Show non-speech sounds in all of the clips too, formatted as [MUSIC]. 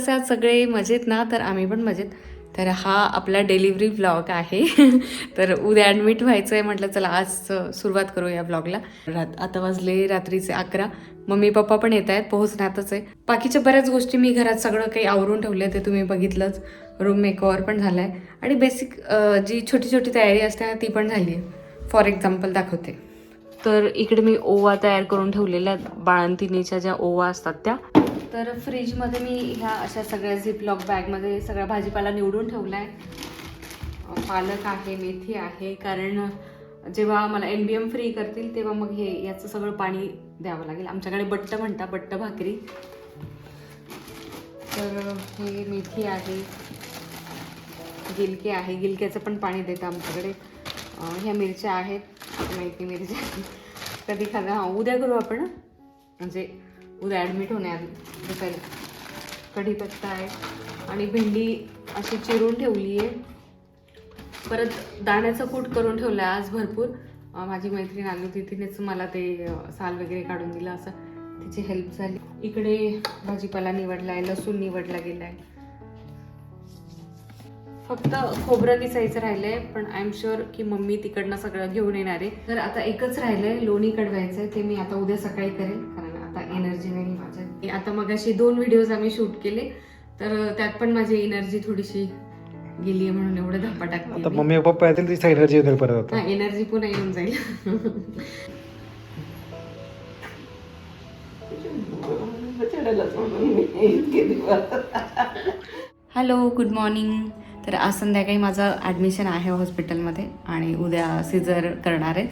कसे आहात सगळे मजेत ना तर आम्ही पण मजेत. तर हा आपला डिलिव्हरी ब्लॉग आहे. [LAUGHS] तर उद्या ॲडमिट व्हायचं आहे म्हटलं चला आज सुरुवात करू या ब्लॉगला रात आता वाजले रात्रीचे अकरा. मम्मी पप्पा पण येत आहेत पोहोचण्यातच आहे. बाकीच्या बऱ्याच गोष्टी मी घरात सगळं काही आवरून ठेवलं ते तुम्ही बघितलंच. रूम मेकओवर पण झाला आहे आणि बेसिक जी छोटी छोटी तयारी असते ना ती पण झाली आहे फॉर एक्झाम्पल दाखवते. तर इकडे मी ओवा तयार करून ठेवलेल्या आहेत. ज्या ओवा असतात त्या. तर फ्रीजमध्ये मी ह्या अशा सगळ्या झिपलॉक बॅगमध्ये सगळा भाजीपाला निवडून ठेवला आहे पालक आहे मेथी आहे कारण जेव्हा मला एन बी एम फ्री करतील तेव्हा मग हे याचं सगळं पाणी द्यावं लागेल. आमच्याकडे बट्ट म्हणता बट्ट भाकरी. तर हे मेथी आहे. गिलके आहे. गिलक्याचं पण पाणी देतं आमच्याकडे. ह्या मिरच्या आहेत. माहिती मिरच्या. कधी खाणं हां उद्या करू आपण म्हणजे उद्या ॲडमिट होण्याआधी दुपारी कढीपत्ता आहे. आणि भेंडी अशी चिरून ठेवली आहे. परत दाण्याचं कूट करून ठेवलं आहे आज भरपूर. माझी मैत्रीण आली होती. तिनेच मला ते साल वगैरे काढून दिलं. असं तिची हेल्प झाली. इकडे भाजीपाला निवडला आहे लसूण निवडला गेला आहे फक्त खोबरं किसायचं आहे पण आय एम शुअर की मम्मी तिकडनं सगळं घेऊन येणार आहे. तर आता एकच राहिलं आहे लोणी आहे ते मी आता उद्या सकाळी करेल. कारण आता एनर्जी नाही माझ्या आता मग अशी दोन व्हिडिओज आम्ही शूट केले तर त्यात पण माझी एनर्जी थोडीशी गेली आहे म्हणून एवढं धप्पा आता टाकते मम्मी पप्पा येतील तिची एनर्जी येतील परत आता. एनर्जी पुन्हा येऊन जाईल. हॅलो गुड मॉर्निंग तर आज संध्याकाळी माझं ॲडमिशन आहे हॉस्पिटलमध्ये आणि उद्या सिझर करणार आहे.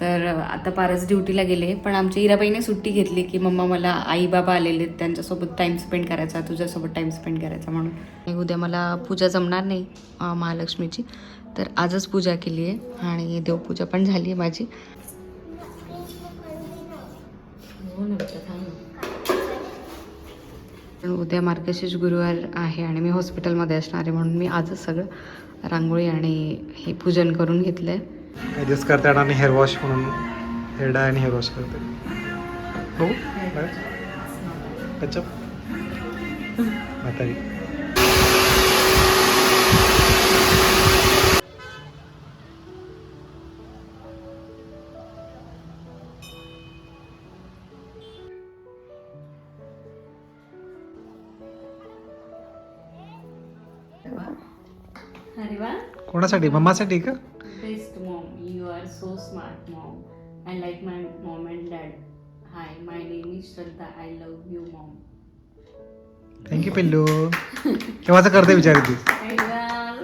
तर आता पारस ड्युटीला गेले पण आमच्या इराबाईने सुट्टी घेतली की मम्मा मला आई बाबा आलेले आहेत, त्यांच्यासोबत टाईम स्पेंड करायचा तुझ्यासोबत टाईम स्पेंड करायचा म्हणून. उद्या मला पूजा जमणार नाही महालक्ष्मीची. तर आजच पूजा केली आहे आणि देवपूजा पण झाली आहे माझी. हो ना पण उद्या मार्गशीर्ष गुरुवार आहे आणि मी हॉस्पिटलमध्ये असणार आहे म्हणून मी आजच सगळं रांगोळी आणि हे पूजन करून घेतलं आहे ॲडजस्ट करते आणि हेअर वॉश म्हणून हेअर डाय आणि हेअर वॉश करते बघू कच्चप म्हातारी. अरे वा. कोणासाठी? मम्मासाठी का? Are so smart mom I like my mom and dad hi my name is Shraddha I love you mom thank you पिल्लू केव्हाचं करते विचार ती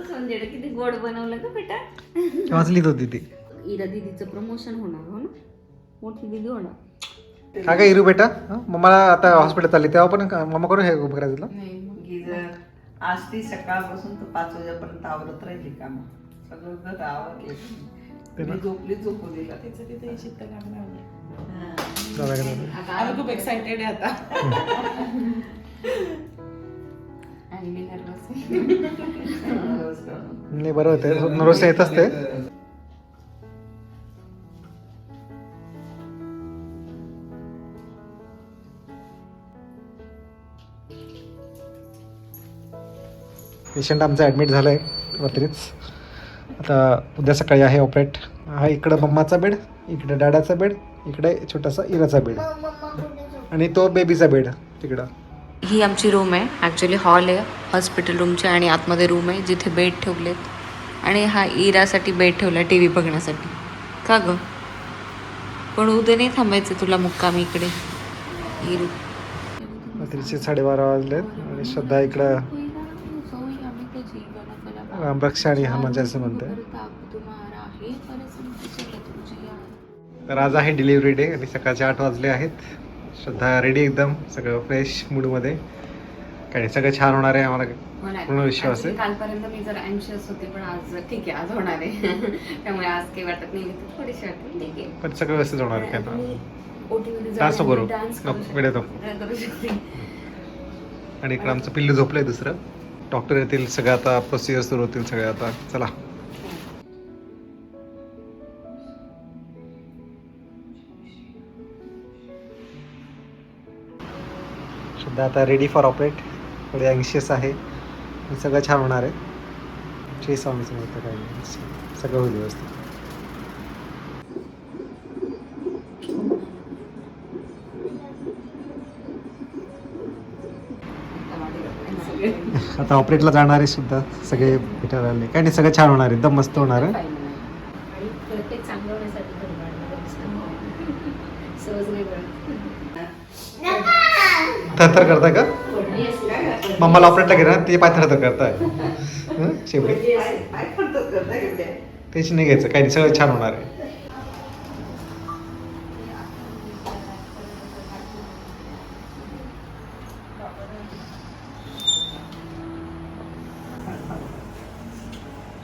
संजय किती गोड बनवलं का बेटा. केव्हाच लिहित होती ती? इरा दीदीचं प्रमोशन होणार हो ना? मोठी दीदी होणार. का काय इरू बेटा? हं? मम्माला आता हॉस्पिटल चालली तेव्हा पण का- मम्मा करून हे उभं करायचं तुला? मग गिजर आज ती सकाळपासून तर पाच वाजेपर्यंत आवरत राहिली काम. सगळं घर आवरले. मी झोपली झोपू दिला तिचं तिथे शिकत लागणार. जाऊ दे, जाऊ दे. आता आम्ही खूप एक्साइटेड आहे आता. [LAUGHS] आणि मी nervous आहे. [LAUGHS] नाही बरं होते नरोस येत असते. पेशंट आमचं ॲडमिट झालं आहे रात्रीच. उद्या सकाळी आहे ऑपरेट. हा इकडं मम्माचा बेड इकडे डॅडाचा बेड इकडे छोटासा इराचा बेड. आणि तो बेबीचा बेड तिकडं. ही आमची रूम आहे. ॲक्च्युली हॉल आहे हॉस्पिटल रूमची आणि आतमध्ये रूम आहे जिथे बेड ठेवलेत. आणि हा इरासाठी बेड ठेवला टी व्ही बघण्यासाठी. का ग? पण उद्या नाही थांबायचं तुला मुक्कामी इकडे. रात्रीचे साडेबारा वाजलेत आणि श्रद्धा इकडं आणि हनुमानच्या असं म्हणते तर आज आहे डिलिव्हरी डे आणि सकाळचे आठ वाजले आहेत. श्रद्धा रेडी एकदम सगळं फ्रेश मूडमध्ये नाही, सगळं छान होणार आहे आम्हाला पूर्ण विश्वास आहे. कालपर्यंत मी जर अँशियस होते पण आज ठीक आहे आज होणार आहे. [LAUGHS] त्यामुळे आज काही वाटत नाही थोडीशी वाटत ठीक आहे. पण सगळं व्यवस्थित होणार आहे डान्स करू. शकते. [LAUGHS] करू शकते. आणि इकडं आमचं पिल्लू झोपलंय दुसरं. डॉक्टर येतील सगळं आता प्रोसिजर सुरू होतील सगळ्या आता. चला. सुद्धा आता रेडी फॉर ऑपरेट थोडी अँशियस आहे. सगळं छान होणार आहे. श्री स्वामी समर्थ काय सगळं होईल व्यवस्थित. आता ऑपरेटला जाणारे सुद्धा सगळे भेटायला आले. काय नाही सगळं छान होणार आहे. एकदम मस्त होणार आहे. [LAUGHS] थरथर करताय का? मम्माला ऑपरेटला गेलं ते पाय थरथर करताय. [LAUGHS] हं? शेवटी. टेन्शन नाही घ्यायचं. काही नाही सगळं छान होणार आहे.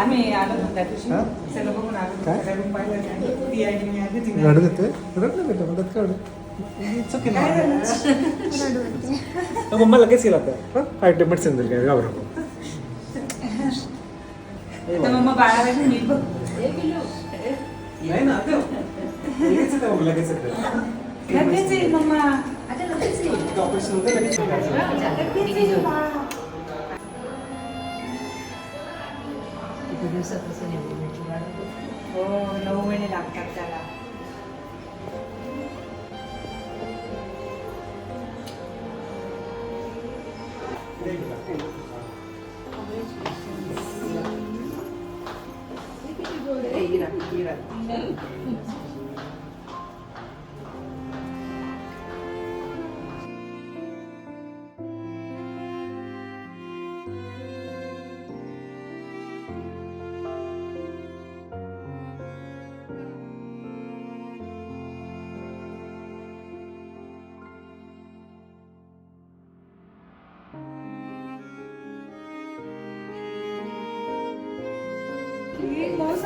आम्ही आलो ना त्या दिवशी. हा? सगळं बघून आलो. काय? सगळं room पाहिलं ना. ती आणि मी आधी ती रडत येतोय रडत नाही बेटा मदत का चुकी मम्मा लगेच आता? फाईव्ह टेन मिनिट्स येईल काय? घाबरू नको. तर मग बाळाला घेऊन येईल बघ. नाही ना लगेच येतं मग, लगेच येतं. लगेच येईल मम्मा. ऑपरेशन होतं लगेच येतं. हो नऊ महिने लागतात त्याला ती भाऊसारखी दिसते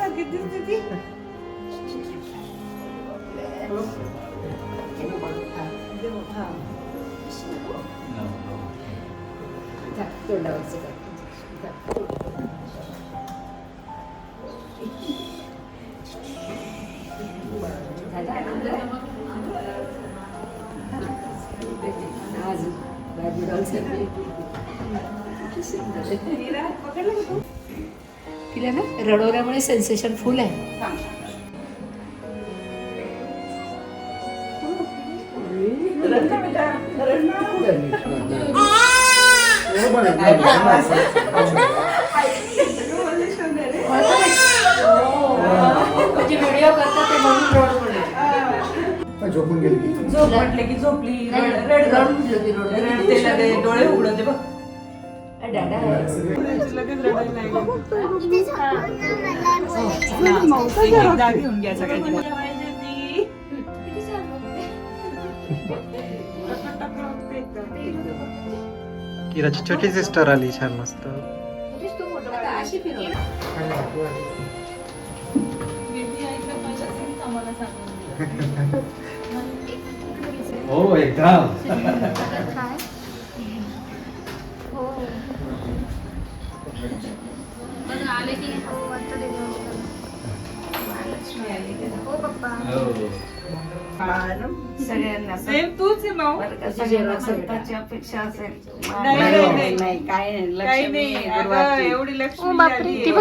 ती. हा. मीरा, पकडलं का तू? तिला ना रडवल्यामुळे सेन्सेशन फुल आहे थांब. रड ना बेटा, रड ना. माझे शोधे रे. म्हणजे. झोपून गेली की. झोप म्हटले की झोपली. रडते डोळे उघडते बघ दादा आहे. घेऊन घ्या सगळ्यांनी किराची छोटी सिस्टर आली छान मस्त. आता अशी फिरव. हो एकदम सगळ्यांना सेम तूच आहे माऊ. अपेक्षा असेल. नाही, नाही, नाही. नाही काय नाही काही लक्ष्मी नाही. अगं. एवढी लक्ष्मी आली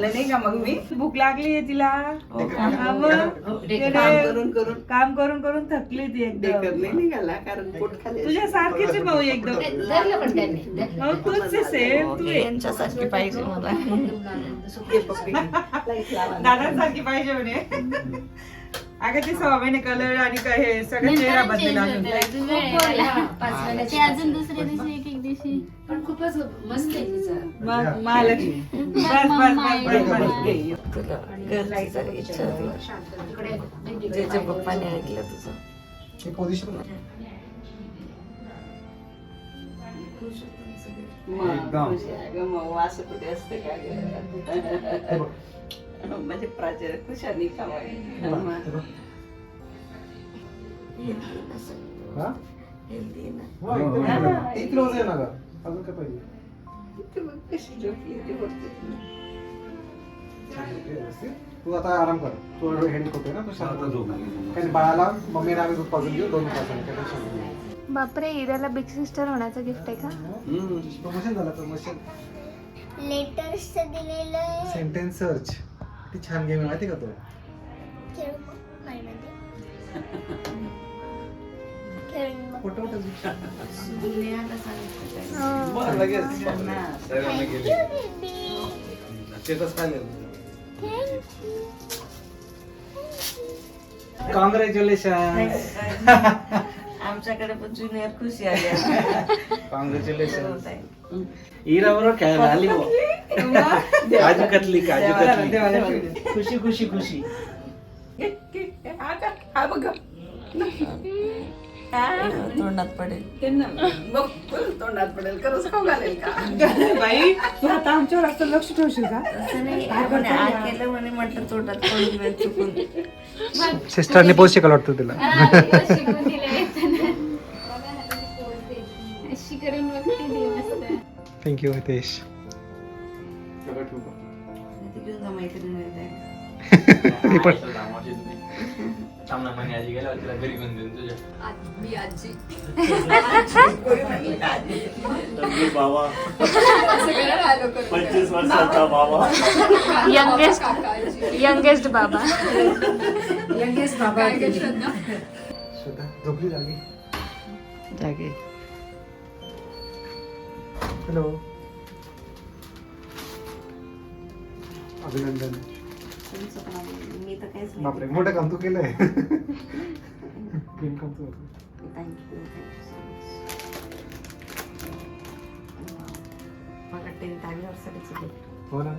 नाही का मग मी? भूक लागली आहे तिला. हो? हा मग. ते काम करून करून. काम करून करून थकली ती एकदम. नाही निघाला कारण पोट खाली तुझ्या सारखीच आहे माऊ एकदम. ते धरलं पण त्यांनी धरलं. हो तूच आहे सेम तू आहे यांच्यासारखी पाहिजे मला. [LAUGHS] लावा. दादांसारखी पाहिजे म्हणे. [LAUGHS] अगं ते सहा महिने कलर आणि काय हे सगळं चेहरा बदलेला अजून. हा, पाच महिन्याची ते अजून दुसऱ्या दिवशी एक एक दिवशी. पण खूपच मस्त आहे तिचं. मग महालक्ष्मी. [LAUGHS] बस बस बस बस बस तुला घरची जरा इच्छा होती. तिकडे त्याच्या पप्पाने ऐकलं तुझं. एक पोझिशन मग एकदम. कुठे असतं का गं? म्हणजे प्राचार्य खुशाली हा? हो, ना अजून काय पाहिजे? ती आता आराम कर. तू हेडिंग होते ना तू शांत झोप काही बाळाला मम्मीने आम्ही दूध पाजून घेऊ दोन तासांनी. काय टेन्शन नाही. बापरे इराला बिग सिस्टर होण्याचं गिफ्ट आहे का? प्रमोशन झालं प्रमोशन. लेटर्स दिलेलं सेंटेन्स सर्च किती छान गेम आहे माहिती का तो हो. लगेच Thank you, baby. स्टेटस पाहिले Thank you. कॉंग्रॅच्युलेशन आमच्याकडे पण ज्युनियर खुशी आली कॉंग्रॅच्युलेशन इरा बरोबर खेळायला आली बुवा. [LAUGHS] काजू कतली काजू कतली. खुशी खुशी खुशी. तोंडात पडेल. बघ, तोंडात पडेल. खरंच खाऊ घालेल का? बाई तू आता आमच्यावर असं लक्ष ठेवशील का? असं नाही. म्हणे, आ केलं म्हणे म्हटलं तोंडात पडून चुकून. सिस्टरने पोस्ट शिकायला वाटतं तिला. शिकून दिले घेऊन जा मैत्रिणी [LAUGHS] पण मी आजी बाबा. पंचवीस वर्षाचा बाबा. यंगेस्ट यंगेस्ट बाबा. झोपली जागी? जागे. हॅलो अभिनंदन. मी तर काहीच बापरे मोठं काम तू केलंय. क्लीन काम तू थँक्यू थँक्यू मला टेन्थ गिफ्ट हो ना.